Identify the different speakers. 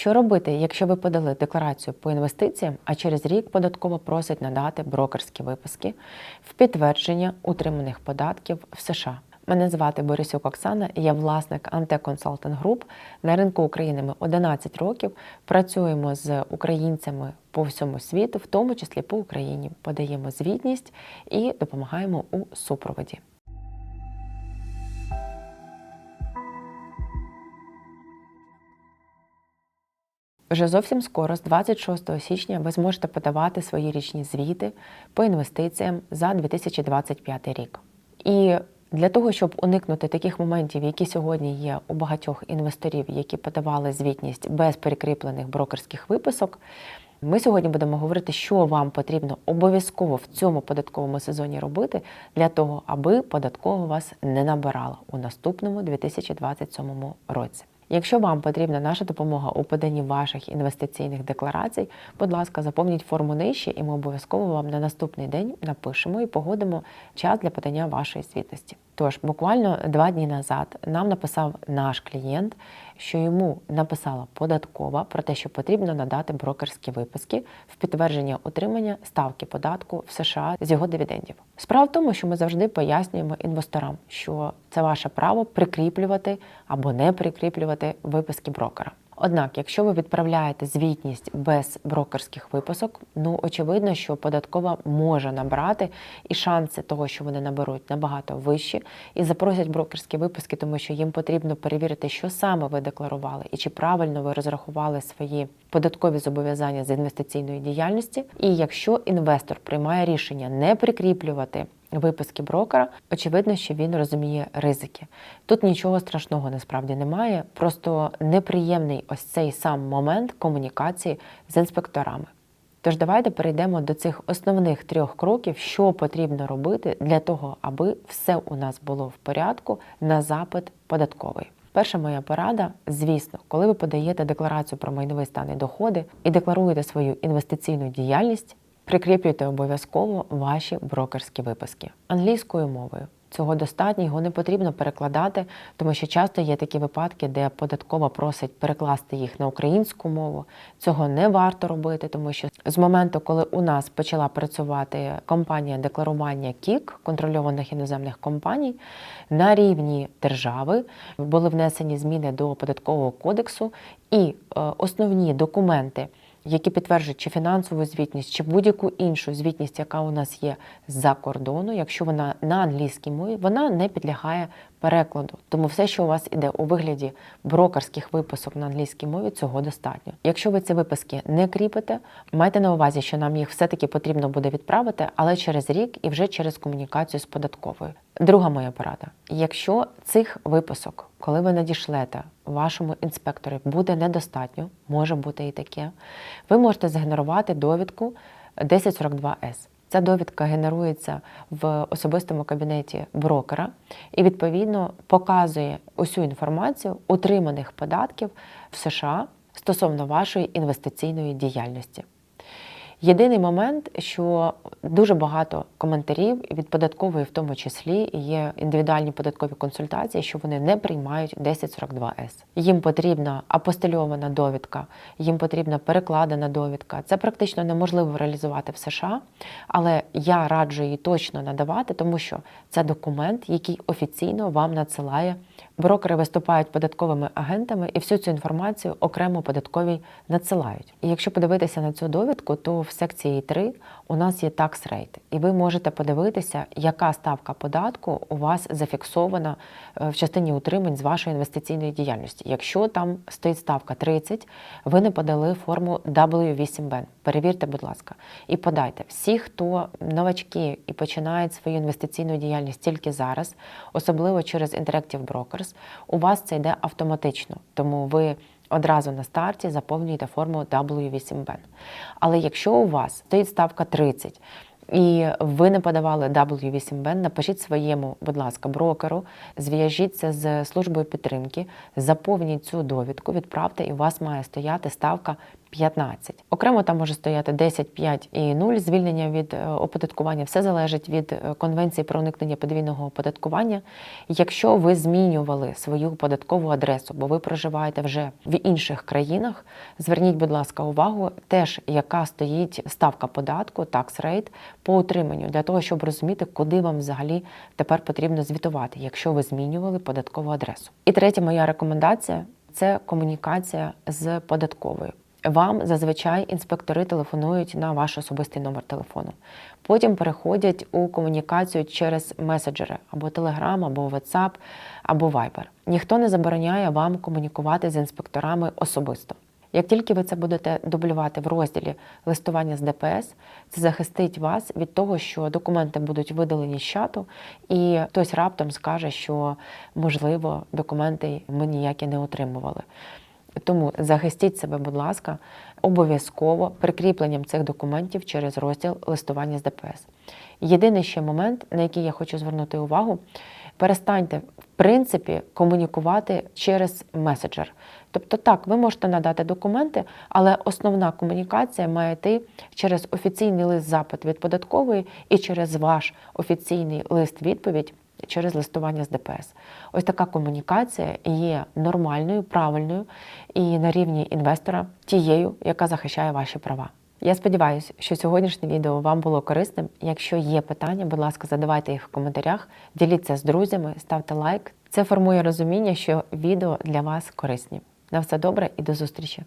Speaker 1: Що робити, якщо ви подали декларацію по інвестиціям, а через рік податково просить надати брокерські виписки в підтвердження утриманих податків в США? Мене звати Борисюк Оксана, я власник Антеконсалтинг Груп. На ринку України ми 11 років працюємо з українцями по всьому світу, в тому числі по Україні. Подаємо звітність і допомагаємо у супроводі. Вже зовсім скоро, з 26 січня, ви зможете подавати свої річні звіти по інвестиціям за 2025 рік. І для того, щоб уникнути таких моментів, які сьогодні є у багатьох інвесторів, які подавали звітність без перекріплених брокерських виписок, ми сьогодні будемо говорити, що вам потрібно обов'язково в цьому податковому сезоні робити для того, аби податково вас не набирала у наступному 2027 році. Якщо вам потрібна наша допомога у поданні ваших інвестиційних декларацій, будь ласка, заповніть форму нижче, і ми обов'язково вам на наступний день напишемо і погодимо час для подання вашої звітності. Тож, буквально два дні назад нам написав наш клієнт, що йому написала податкова про те, що потрібно надати брокерські виписки в підтвердження отримання ставки податку в США з його дивідендів. Справа в тому, що ми завжди пояснюємо інвесторам, що це ваше право прикріплювати або не прикріплювати виписки брокера. Однак, якщо ви відправляєте звітність без брокерських виписок, ну очевидно, що податкова може набрати, і шанси того, що вони наберуть, набагато вищі, і запросять брокерські виписки, тому що їм потрібно перевірити, що саме ви декларували, і чи правильно ви розрахували свої податкові зобов'язання з інвестиційної діяльності. І якщо інвестор приймає рішення не прикріплювати виписки брокера, очевидно, що він розуміє ризики. Тут нічого страшного насправді немає, просто неприємний ось цей сам момент комунікації з інспекторами. Тож давайте перейдемо до цих основних трьох кроків, що потрібно робити для того, аби все у нас було в порядку на запит податковий. Перша моя порада, звісно, коли ви подаєте декларацію про майновий стан і доходи і декларуєте свою інвестиційну діяльність, Прикріплюйте обов'язково ваші брокерські виписки англійською мовою. Цього достатньо, його не потрібно перекладати, тому що часто є такі випадки, де податкова просить перекласти їх на українську мову. Цього не варто робити, тому що з моменту, коли у нас почала працювати компанія декларування КІК контрольованих іноземних компаній, на рівні держави були внесені зміни до податкового кодексу і е, основні документи які підтверджують чи фінансову звітність, чи будь-яку іншу звітність, яка у нас є з-за кордону, якщо вона на англійській мові, вона не підлягає перекладу. Тому все, що у вас іде у вигляді брокерських виписок на англійській мові, цього достатньо. Якщо ви ці виписки не кріпите, майте на увазі, що нам їх все-таки потрібно буде відправити, але через рік і вже через комунікацію з податковою. Друга моя порада: якщо цих виписок, коли ви надішлете вашому інспектору, буде недостатньо, може бути і таке, ви можете згенерувати довідку 1042С. Ця довідка генерується в особистому кабінеті брокера і, відповідно, показує усю інформацію отриманих податків в США стосовно вашої інвестиційної діяльності. Єдиний момент, що дуже багато коментарів від податкової, в тому числі, є індивідуальні податкові консультації, що вони не приймають 1042С. Їм потрібна апостильована довідка, їм потрібна перекладена довідка. Це практично неможливо реалізувати в США, але я раджу її точно надавати, тому що це документ, який офіційно вам надсилає. Брокери виступають податковими агентами і всю цю інформацію окремо податковій надсилають. І якщо подивитися на цю довідку, то в секції 3 у нас є tax rate. і ви можете подивитися, яка ставка податку у вас зафіксована е, в частині утримань з вашої інвестиційної діяльності. Якщо там стоїть ставка 30, ви не подали форму W8BN. Перевірте, будь ласка, і подайте всі, хто новачки і починають свою інвестиційну діяльність тільки зараз, особливо через Interactive Brokers, у вас це йде автоматично, тому ви одразу на старті заповнюєте форму W8BN. Але якщо у вас стоїть ставка 30, і ви не подавали W8BN, напишіть своєму, будь ласка, брокеру, зв'яжіться з службою підтримки, заповніть цю довідку, відправте, і у вас має стояти ставка 15. Окремо там може стояти 10, 5 і 0 звільнення від е, оподаткування. Все залежить від е, конвенції про уникнення подвійного оподаткування. Якщо ви змінювали свою податкову адресу, бо ви проживаєте вже в інших країнах, зверніть, будь ласка, увагу, теж яка стоїть ставка податку, tax rate, по утриманню, для того, щоб розуміти, куди вам взагалі тепер потрібно звітувати, якщо ви змінювали податкову адресу. І третя моя рекомендація це комунікація з податковою. Вам зазвичай інспектори телефонують на ваш особистий номер телефону. Потім переходять у комунікацію через меседжери або Telegram, або WhatsApp, або Viber. Ніхто не забороняє вам комунікувати з інспекторами особисто. Як тільки ви це будете дублювати в розділі листування з ДПС, це захистить вас від того, що документи будуть видалені з чату, і хтось раптом скаже, що можливо документи ми ніякі не отримували. Тому захистіть себе, будь ласка, обов'язково прикріпленням цих документів через розділ листування з ДПС. Єдиний ще момент, на який я хочу звернути увагу, перестаньте в принципі комунікувати через меседжер. Тобто, так, ви можете надати документи, але основна комунікація має йти через офіційний лист запит від податкової і через ваш офіційний лист відповідь через листування з ДПС. Ось така комунікація є нормальною, правильною і на рівні інвестора тією, яка захищає ваші права. Я сподіваюся, що сьогоднішнє відео вам було корисним. Якщо є питання, будь ласка, задавайте їх в коментарях, діліться з друзями, ставте лайк. Це формує розуміння, що відео для вас корисні. На все добре і до зустрічі!